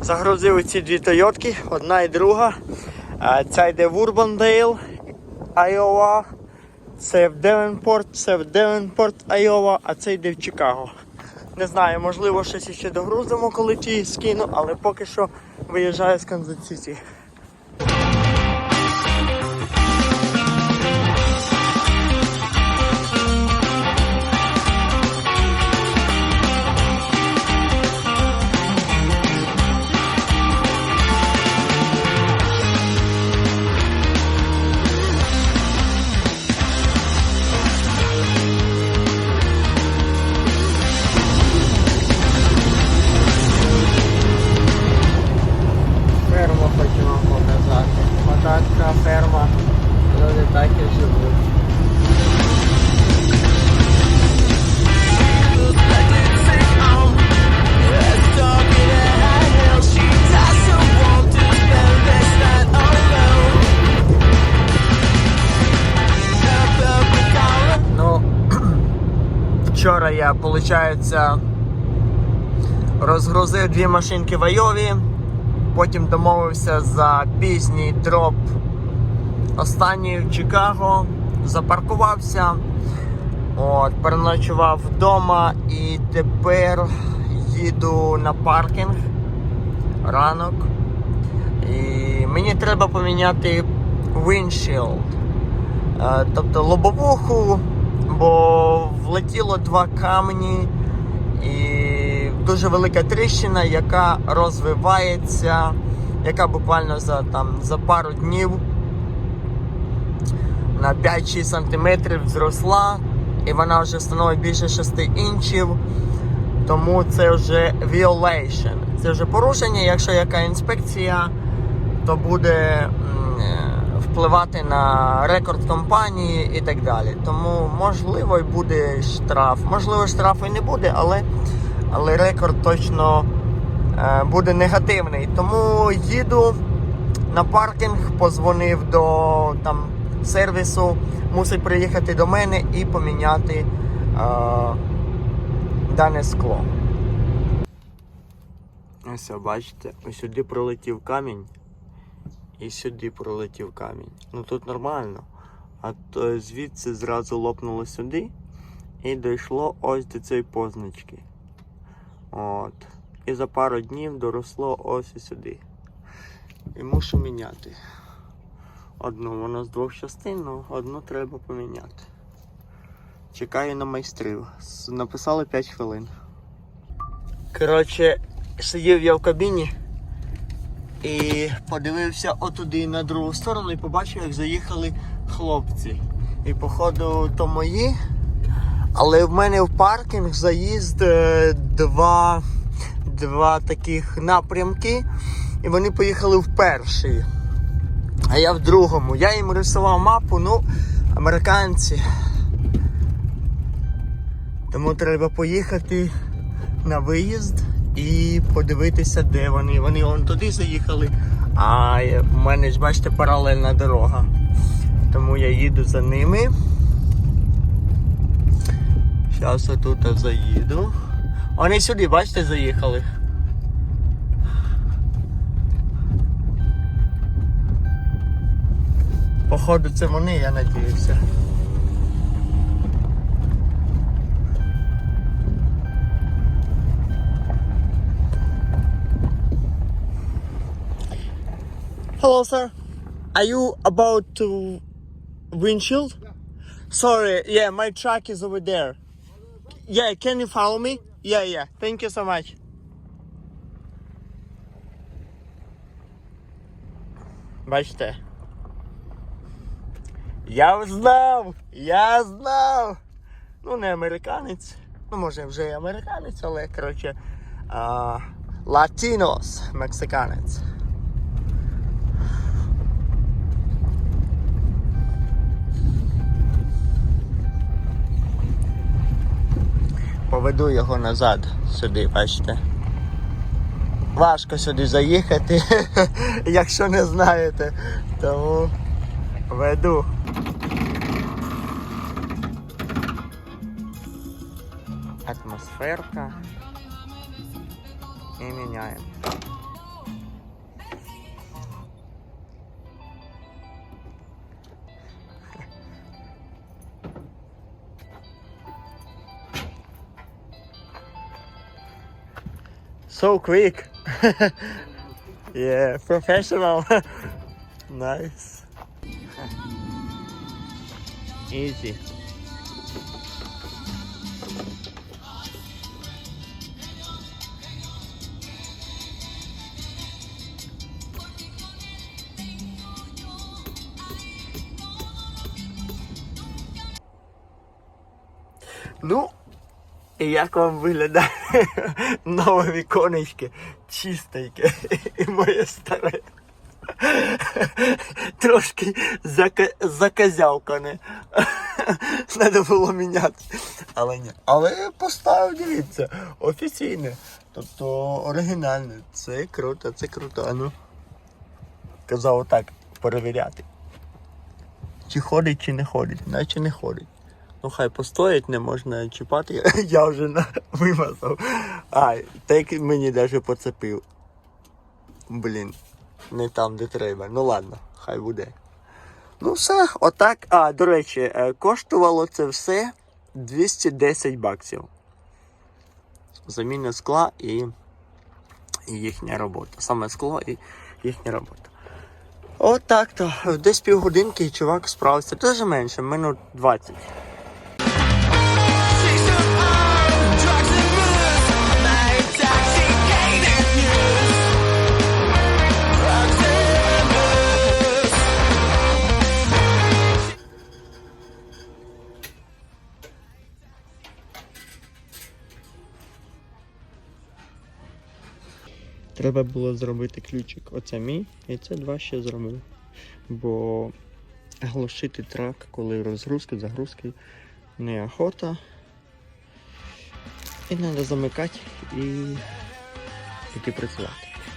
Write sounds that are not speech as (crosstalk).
Загрузили ці дві Тойотки, одна і друга. Ця йде в Урбандейл, Айова. Це в Девенпорт, це в Девенпорт, Айова, а це йде в Чикаго. Не знаю, можливо, щось ще догрузимо, коли ті скину, але поки що виїжджаю з Канзас вчора я, виходить, розгрузив дві машинки в Айові, потім домовився за пізній дроп останній в Чикаго, запаркувався, от, переночував вдома і тепер їду на паркінг ранок. І мені треба поміняти windshield. Е, тобто лобовуху, бо влетіло два камені і дуже велика тріщина, яка розвивається, яка буквально за, там, за пару днів на 5-6 см зросла, і вона вже становить більше 6 інчів. Тому це вже violation. Це вже порушення, якщо яка інспекція, то буде е, впливати на рекорд компанії і так далі. Тому можливо і буде штраф. Можливо, штрафу і не буде, але, але рекорд точно е, буде негативний. Тому їду на паркінг, позвонив до там, сервісу, мусить приїхати до мене і поміняти е, дане скло. Ось бачите, ось сюди пролетів камінь і сюди пролетів камінь. Ну тут нормально. А то звідси зразу лопнуло сюди і дійшло ось до цієї позначки. От. І за пару днів доросло ось і сюди. І мушу міняти. Одну воно з двох частин, ну одну треба поміняти. Чекаю на майстрів. Написали 5 хвилин. Коротше, сидів я в кабіні і подивився отуди на другу сторону і побачив, як заїхали хлопці. І походу то мої. Але в мене в паркінг заїзд е, два, два таких напрямки, і вони поїхали в перший. А я в другому. Я їм рисував мапу, ну, американці. Тому треба поїхати на виїзд і подивитися, де вони. Вони вон туди заїхали, а в мене ж бачите паралельна дорога. Тому я їду за ними. Зараз отут заїду. Вони сюди, бачите, заїхали. Походу це вони, я надіюся. Hello, sir. Are you about to windshield? Sorry, yeah, my truck is over there. Yeah, can you follow me? Yeah, yeah. Thank you so much. Бачите? Я знав! Я знав! Ну, не американець. Ну, може, вже і американець, але коротше. А, Латінос, мексиканець. Поведу його назад сюди, бачите. Важко сюди заїхати, (laughs) якщо не знаєте. Тому веду. Атмосферка. І міняємо. So quick. (laughs) yeah, professional. (laughs) nice. Easy. Ну, і як вам виглядає (laughs) нове віконечко чистеньке і моє старе. Трошки зака... заказявкане. Треба було міняти. Але ні. Але поставив, дивіться, офіційне. Тобто оригінальне. Це круто, це круто. Ну. Казав отак перевіряти. Чи ходить, чи не ходить, наче не ходить. Ну хай постоять, не можна чіпати. (laughs) Я вже на... вимазав. А, так мені навіть поцепив. Блін, не там, де треба. Ну ладно, хай буде. Ну все, отак. А, до речі, е, коштувало це все 210 баксів. Заміна скла і, їхня робота. Саме скло і їхня робота. Отак то. Десь півгодинки чувак справився. Дуже менше, минут 20. Треба було зробити ключик. Оце мій, і це два ще зробив. Бо глушити трак, коли розгрузки, загрузки неохота. І треба замикати і піти працювати.